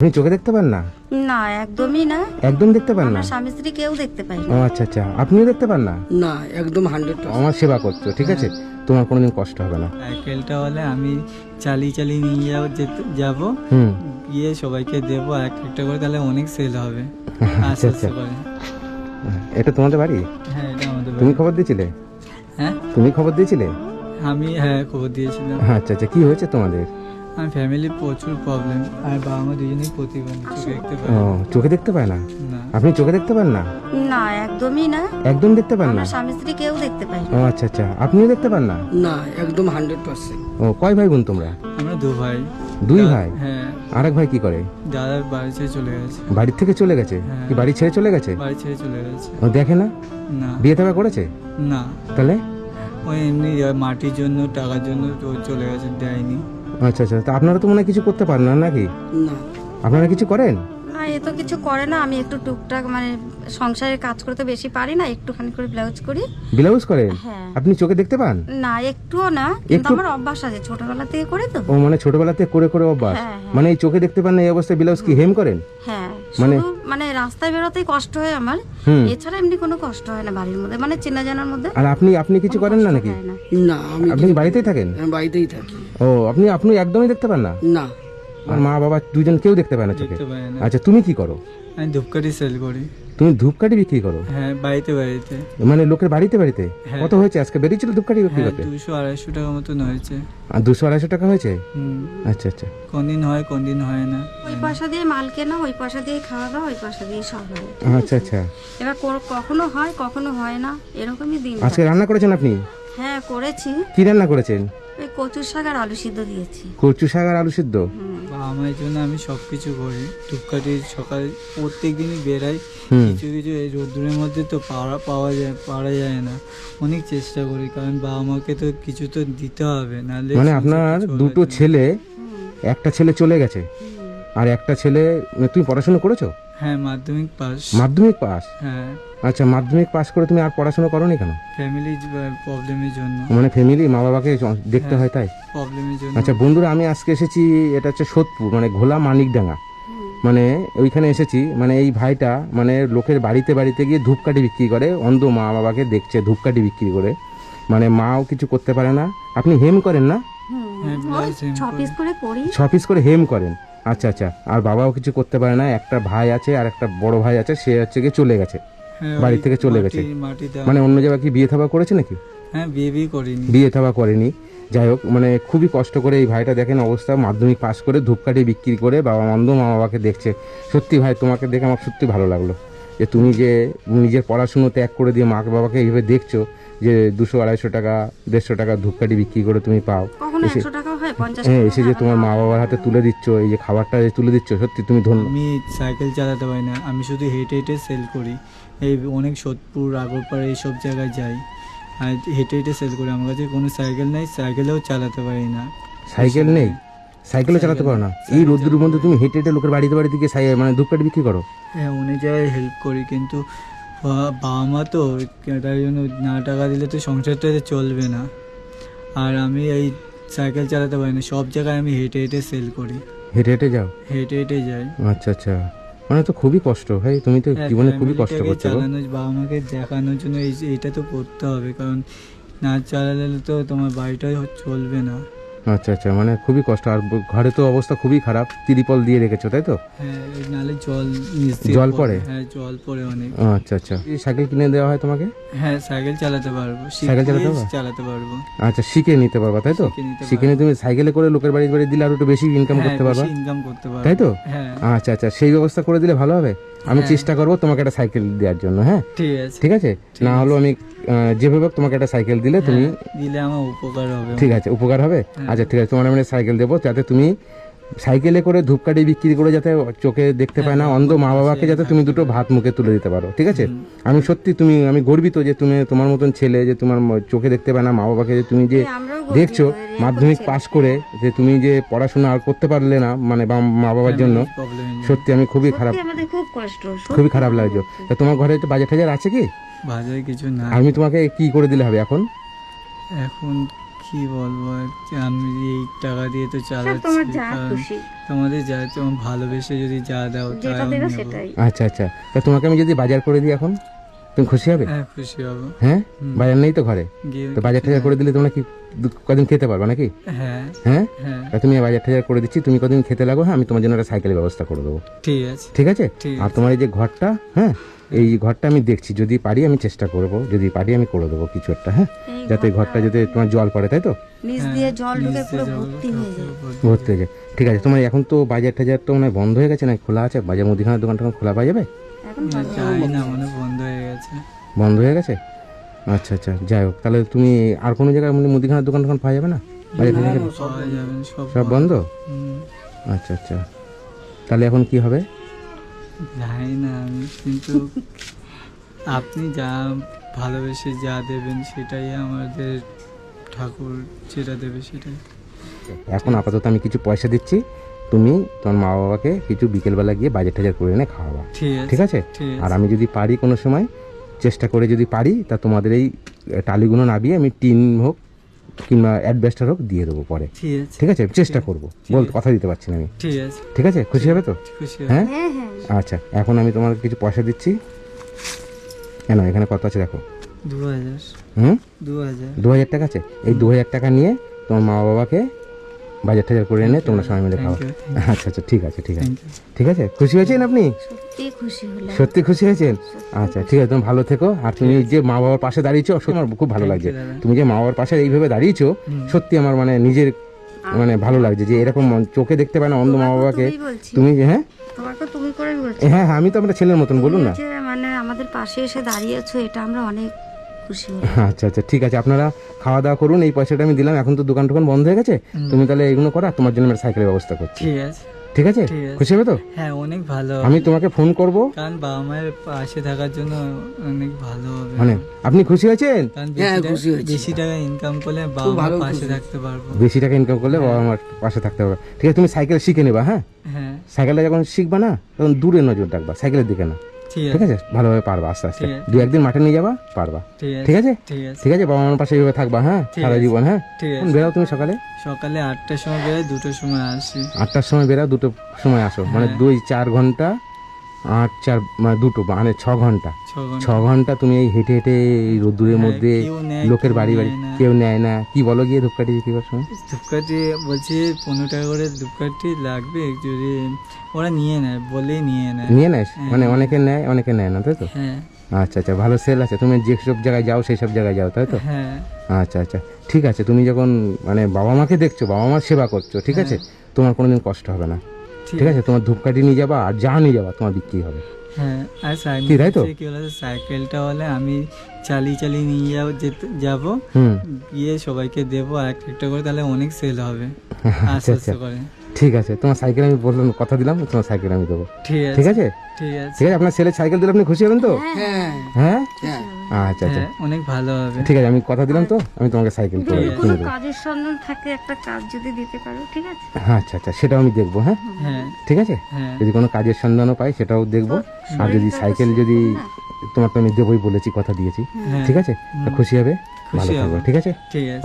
আপনি চোখে দেখতে পান না? না একদমই না। একদম দেখতে পান না? স্বামী স্ত্রী কেউ দেখতে পাই ও আচ্ছা আচ্ছা। আপনিও দেখতে পান না? না একদম হান্ড্রেড আমার সেবা করছ ঠিক আছে? তোমার কোনোদিন কষ্ট হবে না। সাইকেলটা হলে আমি চালিয়ে চালিয়ে নিয়ে যাব যাব। হুম। গিয়ে সবাইকে দেবো এক একটা করে তাহলে অনেক সেল হবে। আচ্ছা আচ্ছা। এটা তোমাদের বাড়ি? হ্যাঁ এটা আমাদের তুমি খবর দিয়েছিলে? হ্যাঁ? তুমি খবর দিয়েছিলে? আমি হ্যাঁ খবর দিয়েছিলাম। আচ্ছা আচ্ছা। কি হয়েছে তোমাদের? আমার ফ্যামিলির প্রচুর প্রবলেম আর বাবা মা দুজনেই প্রতিবন্ধী চোখে দেখতে পারে ও চোখে দেখতে পায় না? না। আপনি চোখে দেখতে পান না? না একদমই না। একদম দেখতে পান না? আমরা স্বামী স্ত্রী কেউ দেখতে না। ও আচ্ছা আচ্ছা। আপনিও দেখতে পান না? না একদম হান্ড্রেড পার্সেন্ট ও কয় ভাই বোন তোমরা? আমরা দু ভাই। দুই ভাই? হ্যাঁ। আরেক ভাই কি করে? দাদা বাড়ি ছেড়ে চলে গেছে। বাড়ি থেকে চলে গেছে? হ্যাঁ। কি বাড়ি ছেড়ে চলে গেছে? বাড়ি ছেড়ে চলে গেছে। ও দেখে না? না। বিয়ে থাকা করেছে? না। তাহলে? ওই এমনি মাটির জন্য টাকার জন্য তো চলে গেছে দেয়নি। আচ্ছা আচ্ছা। তা আপনারা তো মনে হয় কিছু করতে পারেন না নাকি? না। আপনারা কিছু করেন? না এ তো কিছু করে না। আমি একটু টুকটাক মানে সংসারের কাজ করতে বেশি পারি না। একটুখানি করে ব্লাউজ করি। ব্লাউজ করেন? হ্যাঁ। আপনি চোখে দেখতে পান? না একটুও না। কিন্তু একটু- আমার অভ্যাস আছে ছোটবেলা থেকে করে তো। ও মানে ছোটবেলা থেকে করে করে অভ্যাস? হ্যাঁ, হ্যাঁ। মানে এই চোখে দেখতে পান না এই অবস্থায় ব্লাউজ কি হেম করেন? হ্যাঁ। মানে- মানে রাস্তায় বেরোতেই কষ্ট হয় আমার। এছাড়া এমনি কোনো কষ্ট হয় না বাড়ির মধ্যে মানে চেনা জানার মধ্যে আর আপনি আপনি কিছু করেন না নাকি? না। আমি আপনি বাড়িতেই থাকেন? বাড়িতেই থাকি। ও আপনি আপনি একদমই দেখতে পান না? না। আর মা বাবা দুজন কেউ দেখতে পায় না চোখে। দেখতে পায় না। আচ্ছা তুমি কি করো? আমি ধূপকাঠি সেল করি। তুমি ধূপকাঠি বিক্রি করো? হ্যাঁ বাড়িতে বাড়িতে। মানে লোকের বাড়িতে বাড়িতে? হ্যাঁ। কত হয়েছে আজকে? বেরিয়েছিল ধূপকাঠি বিক্রি হ্যাঁ করতে? দুশো আড়াইশো টাকা মতন হয়েছে। আর দুশো আড়াইশো টাকা হয়েছে? হুম। আচ্ছা আচ্ছা। কোন দিন হয় কোন দিন হয় না। ওই পয়সা দিয়ে মাল কেনা ওই পয়সা দিয়ে খাওয়া দাওয়া ওই পয়সা দিয়ে সব হয়। আচ্ছা আচ্ছা। এবার কো- কখনো হয় কখনো হয় না এরকমই দিন আজকে রান্না করেছেন আপনি? হ্যাঁ করেছি। কি রান্না করেছেন? ওই কচুর শাক আর আলু সিদ্ধ দিয়েছি। কচু শাক আর আলু সিদ্ধ? মায়ের জন্য আমি সব কিছু করি। ধূপকাঠি সকালে প্রত্যেক দিনই বেরাই কিছু কিছু এই রোদ্দুরের মধ্যে তো পাওয়া পাওয়া যায় পারা যায় না। অনেক চেষ্টা করি কারণ বাবা মাকে তো কিছু তো দিতে হবে নাহলে মানে আপনার দুটো ছেলে একটা ছেলে চলে গেছে। আর একটা ছেলে তুমি পড়াশোনা করেছ? হ্যাঁ মাধ্যমিক পাস। মাধ্যমিক পাস? হ্যাঁ। আচ্ছা মাধ্যমিক পাস করে তুমি আর পড়াশোনা করোনি কেন? ফ্যামিলি প্রবলেমের জন্য। মানে ফ্যামিলি মা বাবাকে দেখতে হয় তাই? প্রবলেমের জন্য। আচ্ছা বন্ধুরা আমি আজকে এসেছি এটা হচ্ছে সোদপুর মানে ঘোলা মানিকডাঙ্গা। মানে ওইখানে এসেছি মানে এই ভাইটা মানে লোকের বাড়িতে বাড়িতে গিয়ে ধূপকাঠি বিক্রি করে অন্ধ মা বাবাকে দেখছে ধূপকাঠি বিক্রি করে। মানে মাও কিছু করতে পারে না। আপনি হেম করেন না? হ্যাঁ, ছ পিস করে। হেম করেন। আচ্ছা আচ্ছা আর বাবাও কিছু করতে পারে না। একটা ভাই আছে আর একটা বড় ভাই আছে সে হচ্ছে গিয়ে চলে গেছে। হ্যাঁ, বাড়ি থেকে চলে গেছে। মানে অন্য জায়গায় কি বিয়ে থাবা করেছে নাকি? হ্যাঁ বিয়ে বিয়ে করিনি। বিয়ে থাবা করেনি। যাই হোক মানে খুবই কষ্ট করে এই ভাইটা দেখেন অবস্থা মাধ্যমিক পাস করে ধূপকাঠি বিক্রি করে বাবা অন্ধ মা বাবাকে দেখছে। সত্যি ভাই তোমাকে দেখে আমার সত্যি ভালো লাগল। যে তুমি যে নিজের পড়াশুনো ত্যাগ করে দিয়ে মা বাবাকে এইভাবে দেখছ যে দুশো আড়াইশো টাকা দেড়শো টাকা ধূপকাঠি বিক্রি করে তুমি পাও। এসে- হয় হ্যাঁ এসে যে তোমার মা বাবার হাতে তুলে দিচ্ছ এই যে খাবারটা যে তুলে দিচ্ছ সত্যি তুমি ধন্য। আমি সাইকেল চালাতে পারি না আমি শুধু হেঁটে হেঁটে সেল করি। এই অনেক সোদপুর আগরপাড়া এইসব জায়গায় যাই। আর হেঁটে হেঁটে সেল করি। আমার কাছে কোনো সাইকেল নেই সাইকেলেও চালাতে পারি না। সাইকেল নেই? সাইকেলও চালাতে পারো না? এই রোদ্দুর মধ্যে তুমি হেঁটে হেঁটে লোকের বাড়িতে বাড়িতে গিয়ে মানে ধূপকাঠি বিক্রি করো? হ্যাঁ অনেক জায়গায় হেল্প করি কিন্তু বাবা মা তো তাই জন্য না টাকা দিলে তো সংসারটা চলবে না। আর আমি এই সাইকেল চালাতে পারি না। সব জায়গায় আমি হেঁটে হেঁটে সেল করি। হেঁটে হেঁটে যাও? হেঁটে হেঁটে যাই। আচ্ছা আচ্ছা। মানে তো খুবই কষ্ট ভাই তুমি তো হ্যাঁ, জীবনে খুবই কষ্ট করছ। বাবা মাকে দেখানোর জন্য এই এইটা তো করতে হবে কারণ না চালালে তো তোমার বাড়িটাই চলবে না আচ্ছা আচ্ছা মানে খুবই কষ্ট। আর ঘরে তো অবস্থা খুবই খারাপ। তিরিপল দিয়ে রেখেছো তাই তো? হ্যাঁ নালে জল জল পড়ে? হ্যাঁ জল পড়ে অনেক। আচ্ছা আচ্ছা। এই সাইকেল কিনে দেওয়া হয় তোমাকে? হ্যাঁ সাইকেল চালাতে পারব। সাইকেল চালাতে পারবা? চালাতে পারব। আচ্ছা শিখে নিতে পারবা তাই তো? শিখে নিয়ে তুমি সাইকেলে করে লোকের বাড়ি বাড়ি দিলে আর একটু বেশি ইনকাম হ্যাঁ করতে পারবা? ইনকাম করতে পারব তাই তো? হ্যাঁ। আচ্ছা আচ্ছা সেই ব্যবস্থা করে দিলে ভালো হবে? আমি হ্যাঁ। চেষ্টা করব তোমাকে একটা সাইকেল দেওয়ার জন্য হ্যাঁ? ঠিক আছে। ঠিক আছে? না হলো আমি যেভাবে তোমাকে একটা সাইকেল দিলে তুমি হ্যাঁ, দিলে আমার উপকার হবে। ঠিক আছে উপকার হবে? হ্যাঁ। আচ্ছা ঠিক আছে তোমার আমি সাইকেল দেবো যাতে তুমি সাইকেলে করে ধূপকাঠি বিক্রি করে যাতে চোখে দেখতে পায় না হ্যাঁ, অন্ধ মা বাবাকে যাতে তুমি দুটো ভাত মুখে তুলে দিতে পারো ঠিক আছে? আমি সত্যি তুমি আমি গর্বিত যে তুমি তোমার মতন ছেলে যে তোমার চোখে দেখতে পায় না মা বাবাকে যে তুমি যে হ্যাঁ, দেখছ মাধ্যমিক। পাশ করে যে তুমি যে পড়াশোনা আর করতে পারলে না মানে বা- মা বাবার জন্য সত্যি আমি খুবই খারাপ খুব কষ্ট খুবই খারাপ লাগছে তা তোমার ঘরে একটু বাজার টাজার আছে কি? বাজারে কিছু না আমি তোমাকে কি করে দিলে হবে এখন? এখন কি বলব? আর আমি এই টাকা দিয়ে তো চালাচ্ছি যা তোমাদের যা তোমার ভালোবেসে যদি যা দাও তাই আচ্ছা আচ্ছা। তা তোমাকে আমি যদি বাজার করে দিই এখন? তুমি খুশি হবে? হ্যাঁ খুশি হব। হ্যাঁ? বাজার নেই তো ঘরে? তো বাজার টাজার করে দিলে তোমরা কি দু- কদিন খেতে পারবে নাকি? হ্যাঁ। হ্যাঁ? হ্যাঁ। তুমি বাজার টাজার করে দিচ্ছি তুমি কদিন খেতে লাগো হ্যাঁ আমি তোমার জন্য একটা সাইকেলের ব্যবস্থা করে দেবো। ঠিক আছে। ঠিক আছে? আর তোমার এই যে ঘরটা হ্যাঁ এই ঘরটা আমি দেখছি যদি পারি আমি চেষ্টা করব যদি পারি আমি করে দেবো কিছু একটা হ্যাঁ? যাতে এই ঘরটা যাতে তোমার জল পড়ে তাই তো? হ্যাঁ, দিয়ে জল ঢুকে নিচে পুরো জল ভর্তি হয়ে যায়। হয়ে ঠিক আছে তোমার এখন তো বাজার টাজার তো মানে বন্ধ হয়ে গেছে না খোলা আছে? বাজার মুদিখানার দোকানটা খোলা পাওয়া যাবে? এখন না, জানি না বন্ধ গেছে। বন্ধ হয়ে গেছে? আচ্ছা আচ্ছা যাই হোক তাহলে তুমি আর কোনো জায়গায় মানে মুদিখানার দোকান টোকান পাওয়া যাবে না? সব বন্ধ? আচ্ছা আচ্ছা। তাহলে এখন কি হবে? জানি না আমি কিন্তু আপনি যা ভালোবেসে যা দেবেন সেটাই আমাদের ঠাকুর যেটা দেবে সেটাই। এখন আপাতত আমি কিছু পয়সা দিচ্ছি। তুমি তোমার মা বাবাকে কিছু বিকেলবেলা গিয়ে বাজার টাজার করে এনে খাওয়াবা। ঠিক আছে আর আমি যদি পারি কোনো সময় চেষ্টা করে যদি পারি তা তোমাদের এই টালিগুলো নাবিয়ে আমি টিন হোক কিংবা অ্যাডভেস্টার হোক দিয়ে দেবো পরে। ঠিক আছে। চেষ্টা করব। বল কথা দিতে পারছি না আমি। ঠিক আছে। খুশি হবে তো? হ্যাঁ? হ্যাঁ হ্যাঁ। আচ্ছা এখন আমি তোমার কিছু পয়সা দিচ্ছি। কেন এখানে কত আছে দেখো? দু হাজার। হুম? দু হাজার। দু হাজার টাকা আছে। এই দু হাজার টাকা নিয়ে তোমার মা বাবাকে বাজার টাজার করে এনে তোমরা সবাই মিলে খাও। আচ্ছা আচ্ছা ঠিক আছে ঠিক আছে। ঠিক আছে? খুশি হয়েছেন আপনি? সত্যি খুশি হলাম। সত্যি খুশি হয়েছেন? আচ্ছা ঠিক আছে তুমি ভালো থেকো। আর তুমি যে মা বাবার পাশে দাঁড়িয়েছো সত্যি আমার খুব ভালো লাগছে। তুমি যে মা বাবার পাশে এইভাবে দাঁড়িয়েছো সত্যি আমার মানে নিজের মানে ভালো লাগছে যে এরকম মন- চোখে দেখতে পায় না অন্ধ মা বাবাকে। তুমি যে হ্যাঁ? হ্যাঁ হ্যাঁ আমি তো আপনার ছেলের মতন বলুন না। মানে আমাদের পাশে এসে দাঁড়িয়েছো এটা আমরা অনেক খুশি হলাম আচ্ছা আচ্ছা ঠিক আছে আপনারা খাওয়া দাওয়া করুন এই পয়সাটা আমি দিলাম এখন তো দোকান টোকান বন্ধ হয়ে গেছে তুমি তাহলে এগুলো করো আর তোমার জন্য আমি সাইকেলের ব্যবস্থা করছি। ঠিক আছে। ঠিক আছে? খুশি হবে তো? হ্যাঁ অনেক ভালো আমি তোমাকে ফোন করব। কারণ বাবা মায়ের পাশে থাকার জন্য অনেক ভালো হবে। মানে আপনি খুশি হয়েছেন? হ্যাঁ, বেশি খুশি টাকা- হয়েছি। বেশি টাকা ইনকাম করলে বাবা মার পাশে থাকতে পারব। বেশি টাকা ইনকাম করলে বাবা আমার পাশে থাকতে হবে। ঠিক আছে তুমি সাইকেল শিখে নেবা হ্যাঁ? হ্যাঁ। সাইকেলটা যখন শিখবা না তখন দূরে নজর রাখবা সাইকেলের দিকে না। ঠিক আছে। ভালোভাবে পারবা আস্তে আস্তে। দু একদিন মাঠে নিয়ে যাবা পারবা। ঠিক আছে ঠিক আছে? বাবা মার পাশে এইভাবে থাকবা হ্যাঁ? সারা জীবন হ্যাঁ? ঠিক আছে। বেরাও তুমি সকালে? সকালে আটটার সময় বেরোয় দুটোর সময় আসি। আটটার সময় বেরাও দুটোর সময় আসো। মানে হ্যাঁ। দুই চার ঘণ্টা আট চার মানে দুটো মানে ছ ঘণ্টা। ছ ঘণ্টা। তুমি এই হেঁটে হেঁটে এই রোদ্দুরের হ্যাঁ, মধ্যে লোকের বাড়ি বাড়ি কেউ নেয় না। কি বলো গিয়ে ধূপকাঠি বিক্রি করার সময়? ধূপকাঠি বলছি পনেরো টাকা করে ধূপকাঠি লাগবে যদি ওরা নিয়ে নেয় বলে নিয়ে নেয়। নিয়ে নেয়? হ্যাঁ। মানে অনেকে নেয় অনেকে নেয় না তাই তো? হ্যাঁ। আচ্ছা আচ্ছা ভালো সেল আছে। তুমি যেসব জায়গায় যাও সেই সব জায়গায় যাও তাই তো? আচ্ছা আচ্ছা ঠিক আছে। তুমি যখন মানে বাবা মাকে দেখছ বাবা মার সেবা করছ ঠিক আছে? তোমার কোনোদিন কষ্ট হবে না। ঠিক আছে। তোমার ধূপকাঠি নিয়ে যাবা আর যা নিয়ে যাবা তোমার বিক্রি হবে। হ্যাঁ আর কি, তাই তো? কি বলে সাইকেলটা হলে আমি চালিয়ে চালিয়ে নিয়ে যাব যেতে যাব হুম। গিয়ে সবাইকে দেবো আর একটা একটা করে তাহলে অনেক সেল হবে। আচ্ছা আচ্ছা। করে। ঠিক আছে তোমার সাইকেল আমি বললাম কথা দিলাম তোমার সাইকেল আমি দেবো। ঠিক ঠিক আছে? আছে ঠিক আছে। ঠিক আছে আপনার ছেলে সাইকেল দিলে আপনি খুশি হবেন তো? হ্যাঁ। হ্যাঁ? হ্যাঁ। আচ্ছা আচ্ছা। হ্যাঁ অনেক ভালো হবে। ঠিক আছে আমি কথা দিলাম তো আমি তোমাকে সাইকেল করে কোনো দেবো। কাজের সন্ধান থাকে একটা কাজ যদি দিতে পারো ঠিক আছে? আচ্ছা আচ্ছা সেটাও আমি দেখব হ্যাঁ? হ্যাঁ। ঠিক আছে? হ্যাঁ। যদি কোনো কাজের সন্ধানও পাই সেটাও দেখব। আর যদি সাইকেল যদি তোমার তো আমি দেবই বলেছি কথা দিয়েছি হ্যাঁ। ঠিক আছে? খুশি হবে? ভালো থাকবে ঠিক আছে?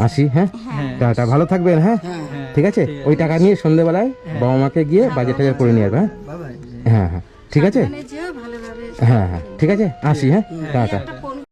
আসি হ্যাঁ? হ্যাঁ। টাটা ভালো থাকবেন হ্যাঁ? হ্যাঁ হ্যাঁ। ঠিক আছে? ওই টাকা নিয়ে সন্ধেবেলায় বাবা মাকে গিয়ে বাজার টাজার করে নিয়ে আসবে হ্যাঁ? হ্যাঁ হ্যাঁ। ঠিক আছে? হ্যাঁ হ্যাঁ। ঠিক আছে? আসি হ্যাঁ? টাটা